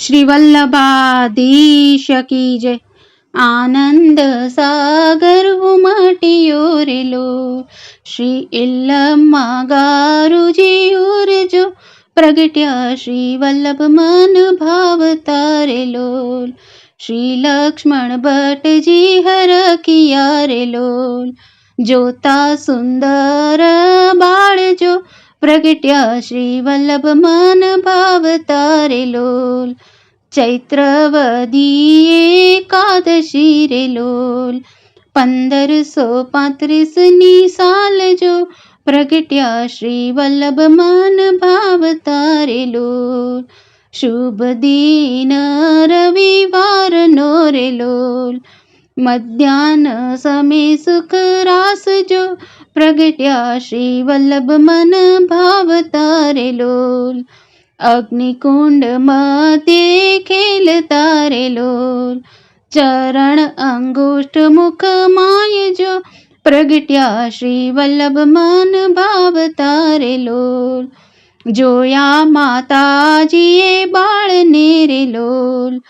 શ્રી વલ્લભાધીશ કી જય. આનંદ સાગર ઉમટ્યો રેલો શ્રી ઇલ્લમ્મા ગારુજી ઉરજો પ્રગટ્યા. શ્રી વલ્લભ મન ભાવ તારેલો. શ્રી લક્ષ્મણ ભટ્ટજી હર કિયા રેલો જોતા સુંદર બાળજો प्रगट्या श्री वल्लभमान भावतारे चैत्रवदशिरे सि स प्रगया श्री वल्लभ मन भावतारे लोल शुभ दीन रविवार नोरे लोल मध्याह्न समे सुख रास જો પ્રગટ્યા શ્રી વલ્લભ મન ભાવ તારે લોલ. અગ્નિકુંડમાં તે ખેલ તારે લોલ. ચરણ અંગુષ્ઠ મુખ માય જો પ્રગટ્યા શ્રી વલ્લભ મન ભાવ તારે લોલ. જોયા માતાજીએ બાળને રે લોલ.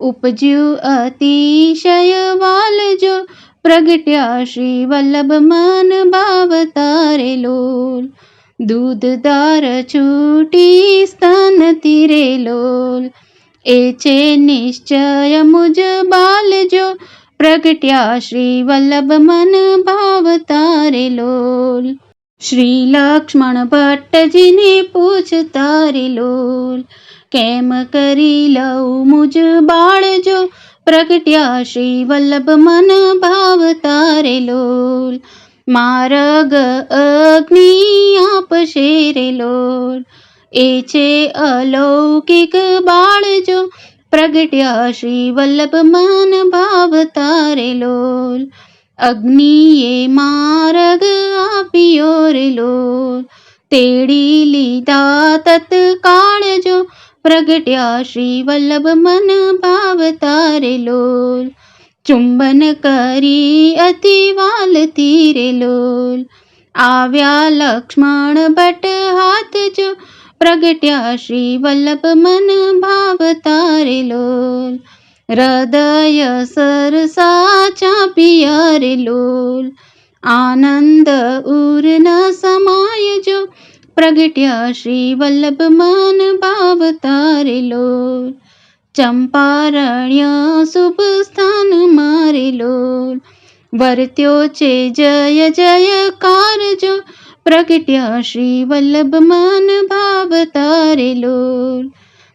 ઉપજ્યું અતિશય વાલજો પ્રગટ્યા શ્રી વલ્લભ મન ભાવ તારે લોલ દૂધદાર છૂટી સ્તન તીરે લોલ. એ છે નિશ્ચય મુજ બાલજો પ્રગટ્યા શ્રી વલ્લભ મન ભાવ તારે લોલ. શ્રી લક્ષ્મણ ભટ્ટજીને પૂછ તારે લોલ. કેમ કરી લઉં મુજ બાળજો પ્રગટ્યા શ્રી વલ્લભ મન ભાવ તારે લોલ. માર્ગ અગ્નિ આપશે રે લોલ. એ છે અલૌકિક બાળજો પ્રગટ્યા શ્રી વલ્લભ મન ભાવ તારે લોલ. અગ્નિએ માર્ગ આપ્યો રે લોલ. તેડી લીધા તત્કાળ પ્રગટ્યા શ્રી વલ્લભ મન ભાવ તારે લોલ. ચુંબન કરી અતિ વાલ તીરે લોલ. આવ્યા લક્ષ્મણ ભટ્ટ હાથ જો પ્રગટ્યા શ્રી વલ્લભ મન ભાવ તારે લોલ. હૃદય સર સાચા પિયારે લોલ. આનંદ ઉર ન સમાય જો પ્રગટ્યા શ્રી વલ્લભ માન ભાવ તારેલો ચંપારણ્ય શુભ સ્થાન મારેલો વર્ત્યો છે જય જયકાર જો પ્રગટ્યા શ્રી વલ્લભ માન ભાવ તારેલો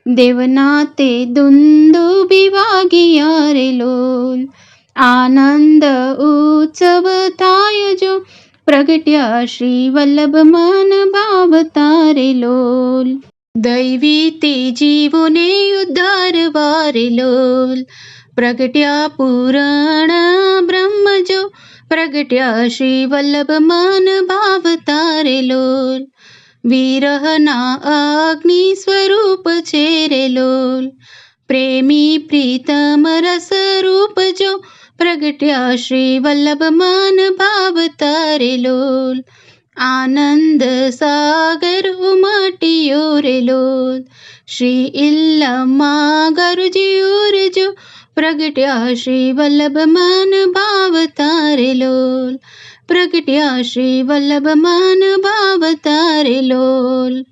દેવના તે દુંદુ વિવાગિયા રે લોલ. આનંદ ઉત્સવ થાય જો प्रगट्य श्रीवल्लभमानभावतारे लोल् दैवी ते जीवने उद्धारवारे ब्रह्मजो प्रगया श्री वल्लभ प्रगट्या श्रीवल्लभमानभावतारे विरहना वीरहना अग्निस्वरूप चेरे लोल प्रेमि प्रीतमरस्वरूप जो પ્રગટ્યા શ્રી વલ્લભ મન ભાવ તારે લોલ. આનંદ સાગર ઉમટ્યો રે લોલ. શ્રી ઇલ્લમ્મા ગરુજી ઉરજો પ્રગટ્યા શ્રી વલ્લભ મન ભાવ તારે લોલ. પ્રગટ્યા શ્રી વલ્લભ મન ભાવ તારે લોલ.